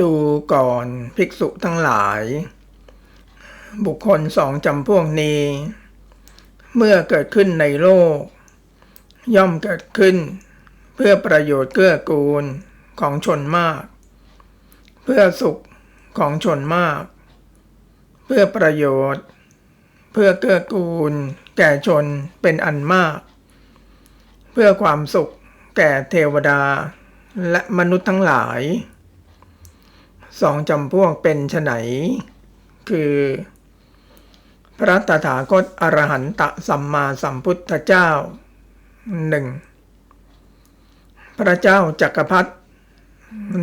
ดูก่อนภิกษุทั้งหลาย บุคคลสองจำพวกนี้ เมื่อเกิดขึ้นในโลก ย่อมเกิดขึ้น เพื่อประโยชน์เกื้อกูลของชนมาก เพื่อสุขของชนมาก เพื่อประโยชน์ เพื่อเกื้อกูล แก่ชนเป็นอันมาก เพื่อความสุขแก่เทวดาและมนุษย์ทั้งหลาย สองจำพวกเป็นไฉนคือ พระตถาคตอรหันตสัมมาสัมพุทธเจ้าหนึ่งพระเจ้าจักรพรรดิ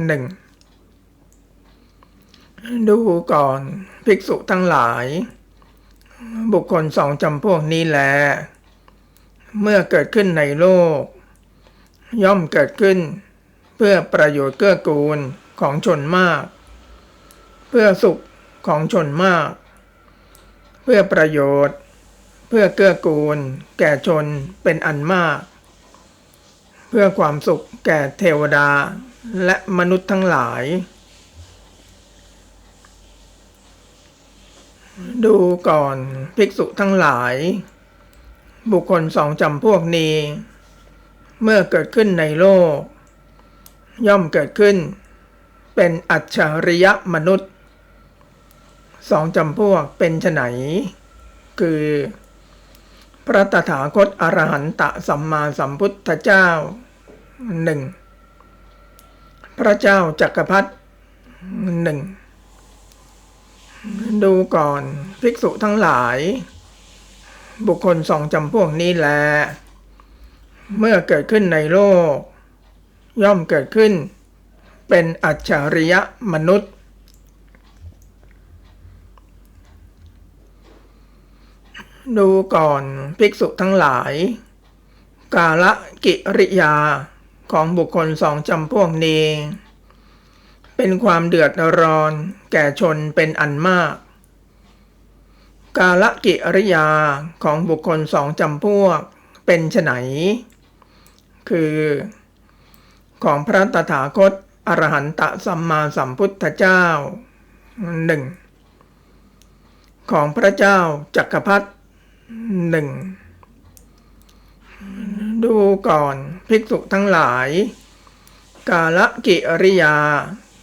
หนึ่งดูก่อนภิกษุทั้งหลาย บุคคลสองจำพวกนี้แล เมื่อเกิดขึ้นในโลก ย่อมเกิดขึ้นเพื่อประโยชน์เกื้อกูลของชนมาก เพื่อสุขของชนมาก เพื่อประโยชน์ เพื่อเกื้อกูล แก่ชนเป็นอันมาก เพื่อความสุขแก่เทวดาและมนุษย์ทั้งหลาย ดูก่อนภิกษุทั้งหลาย บุคคลสองจำพวกนี้ เมื่อเกิดขึ้นในโลก ย่อมเกิดขึ้น เป็นอัจฉริยะมนุษย์ สองจำพวกเป็นไฉนคือ พระตถาคตอรหันตะสัมมาสัมพุทธเจ้าหนึ่งพระเจ้าจักรพรรดิหนึ่งดูก่อนภิกษุทั้งหลาย บุคคลสองจำพวกนี้แล เมื่อเกิดขึ้นในโลก ย่อมเกิดขึ้น เป็นอัจฉริยะมนุษย์ ดูก่อนภิกษุทั้งหลาย กาละกิริยาของบุคคลสองจำพวกนี้ เป็นความเดือดร้อนแก่ชนเป็นอันมาก กาละกิริยาของบุคคลสองจำพวกเป็นไฉนคือ ของพระตถาคตอรหันตสัมมาสัมพุทธเจ้าหนึ่งของพระเจ้าจักรพรรดิ หนึ่งดูก่อนภิกษุทั้งหลาย กาลกิริยา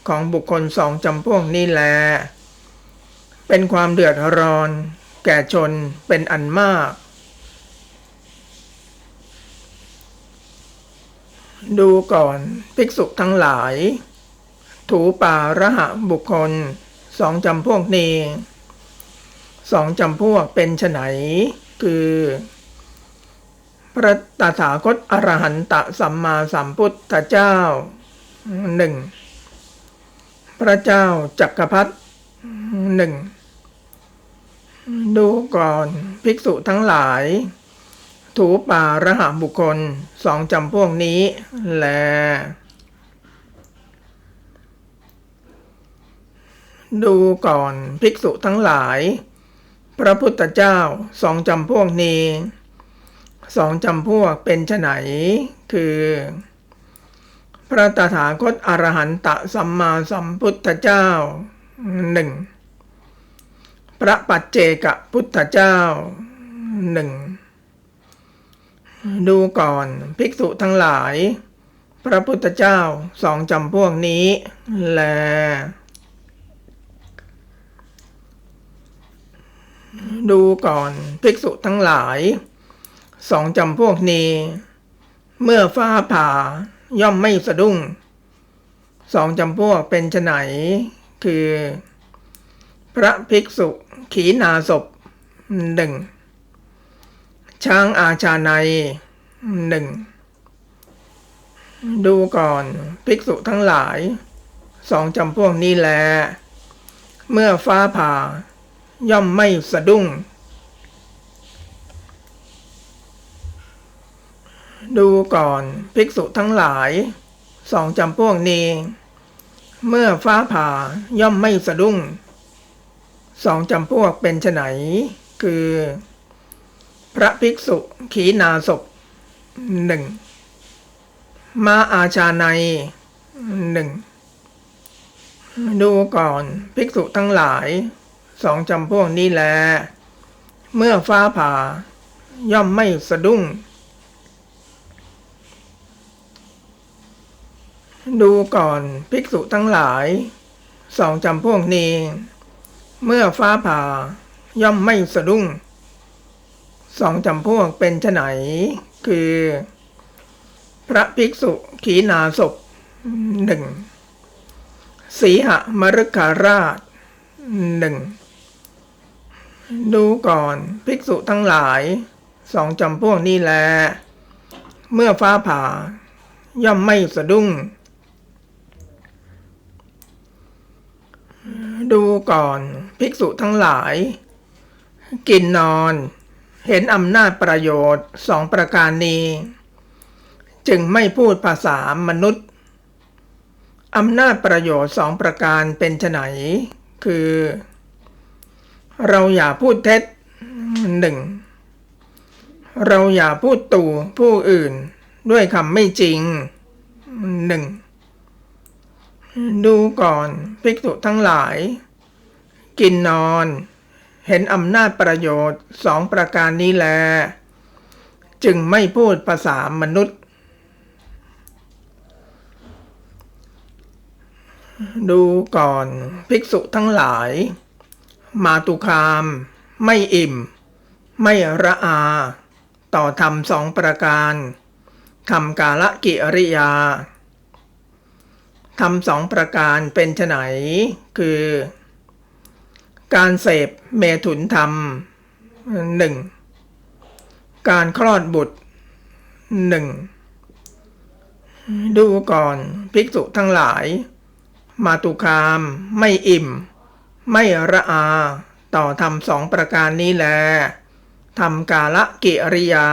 ของบุคคลสองจำพวกนี้แล เป็นความเดือดร้อน แก่ชนเป็นอันมาก ดูก่อนภิกษุทั้งหลาย ถูป่าระหะบุคคลสองจำพวกนี้ สองจำพวกเป็นไฉนคือ พระตถาคตอรหันตสัมมาสัมพุทธเจ้าหนึ่งพระเจ้าจักรพรรดิหนึ่งดูก่อนภิกษุทั้งหลาย ถูป่าระหะบุคคลสองจำพวกนี้แลดูก่อนภิกษุทั้งหลาย พระพุทธเจ้าสองจำพวกนี้สองจำพวกเป็นไฉนคือ พระตถาคตอรหันตสัมมาสัมพุทธเจ้าหนึ่งพระปัจเจกพุทธเจ้าหนึ่งดูก่อนภิกษุทั้งหลาย พระพุทธเจ้าสองจำพวกนี้แล ดูก่อนภิกษุทั้งหลาย สองจำพวกนี้ เมื่อฟ้าผ่าย่อมไม่สะดุ้ง สองจำพวกเป็นไนคือ พระภิกษุขีนาศพหนึ่งช้างอาชาในหนึ่งดูก่อนภิกษุทั้งหลาย สองจำพวกนี้แล เมื่อฟ้าผ่า ย่อมไม่สะดุ้ง ดูก่อนภิกษุทั้งหลายสองจำพวกนี้ เมื่อฟ้าผ่าย่อมไม่สะดุ้งสองจำพวกเป็นไฉนคือ พระภิกษุขีนาศพหนึ่งมาอาชาในหนึ่งดูก่อนภิกษุทั้งหลาย สองจำพวกนี้แล เมื่อฟ้าผ่า ย่อมไม่สะดุ้ง ดูก่อนภิกษุทั้งหลาย สองจำพวกนี้ เมื่อฟ้าผ่า ย่อมไม่สะดุ้ง สองจำพวกเป็นไฉนคือ พระภิกษุขีณาศพหนึ่งสีหมรุการาชหนึ่ง ดูก่อน ภิกษุทั้งหลาย สองจำพวกนี้แล เมื่อฟ้าผ่า ย่อมไม่สะดุ้ง ดูก่อน ภิกษุทั้งหลาย กินนอน เห็นอำนาจประโยชน์สองประการนี้ จึงไม่พูดภาษามนุษย์อำนาจประโยชน์สองประการเป็นไฉนคือ เราอย่าพูดเท็จหนึ่งเราอย่าพูดตู่ผู้อื่น ด้วยคำไม่จริงหนึ่งดูก่อนภิกษุทั้งหลาย กินนอน เห็นอำนาจประโยชน์สองประการนี้แล จึงไม่พูดภาษามนุษย์ ดูก่อนภิกษุทั้งหลาย มาตุคาม ไม่อิ่ม ไม่ระอา ต่อธรรมสองประการทำกาละกิริยาทำสองประการเป็นไฉนคือ การเสพเมถุนธรรมหนึ่งการคลอดบุตรหนึ่งดูก่อนภิกษุทั้งหลาย มาตุคามไม่อิ่ม ไม่ระอา ต่อทำสองประการนี้แลทำกาละกิริยา